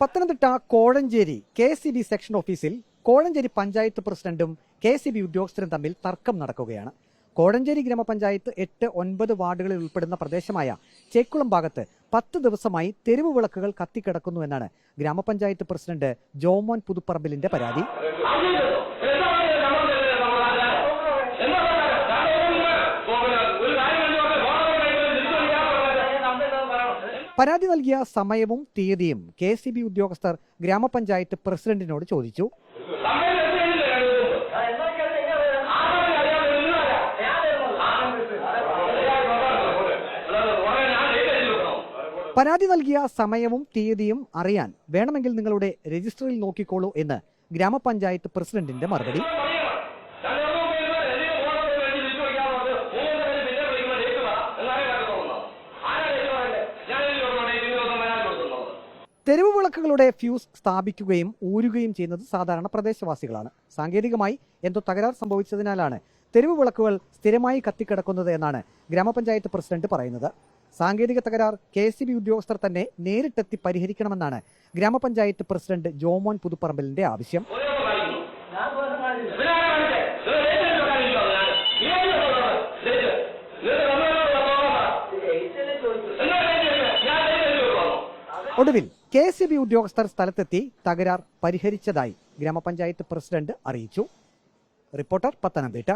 Pathanamthitta Kozhencherry K C B section ഓഫീസിൽ കോഴഞ്ചേരി പഞ്ചായത്ത് പ്രസിഡന്റും K C B ഉദ്യോഗസ്ഥരും തമ്മിൽ തർക്കം നടക്കുകയാണ്. കോഴഞ്ചേരി ഗ്രാമപഞ്ചായത്ത് എട്ട് ഒൻപത് വാർഡുകളിൽ ഉൾപ്പെടുന്ന പ്രദേശമായ ചേക്കുളം ഭാഗത്ത് പത്ത് ദിവസമായി തെരുവ് വിളക്കുകൾ കത്തിക്കിടക്കുന്നു എന്നാണ് ഗ്രാമപഞ്ചായത്ത് പ്രസിഡന്റ് ജോമോൻ പുതുപ്പറമ്പിലിന്റെ പരാതി. പരാതി നൽകിയ സമയവും തീയതിയും കെ സി ബി ഉദ്യോഗസ്ഥർ ഗ്രാമപഞ്ചായത്ത് പ്രസിഡന്റിനോട് ചോദിച്ചു. പരാതി നൽകിയ സമയവും തീയതിയും അറിയാൻ വേണമെങ്കിൽ നിങ്ങളുടെ രജിസ്റ്ററിൽ നോക്കിക്കോളൂ എന്ന് ഗ്രാമപഞ്ചായത്ത് പ്രസിഡന്റിന്റെ മറുപടി. തെരുവ് വിളക്കുകളുടെ ഫ്യൂസ് സ്ഥാപിക്കുകയും ഊരുകയും ചെയ്യുന്നത് സാധാരണ പ്രദേശവാസികളാണ്. സാങ്കേതികമായി എന്തോ തകരാർ സംഭവിച്ചതിനാലാണ് തെരുവ് വിളക്കുകൾ സ്ഥിരമായി കത്തിക്കിടക്കുന്നത് എന്നാണ് ഗ്രാമപഞ്ചായത്ത് പ്രസിഡന്റ് പറയുന്നത്. സാങ്കേതിക തകരാർ കെ സി ബി ഉദ്യോഗസ്ഥർ തന്നെ നേരിട്ടെത്തി പരിഹരിക്കണമെന്നാണ് ഗ്രാമപഞ്ചായത്ത് പ്രസിഡന്റ് ജോമോൻ പുതുപ്പറമ്പലിന്റെ ആവശ്യം. ഒടുവിൽ കെ സി ബി ഉദ്യോഗസ്ഥർ സ്ഥലത്തെത്തി തകരാർ പരിഹരിച്ചതായി ഗ്രാമപഞ്ചായത്ത് പ്രസിഡന്റ് അറിയിച്ചു. റിപ്പോർട്ടർ പത്തനംതിട്ട.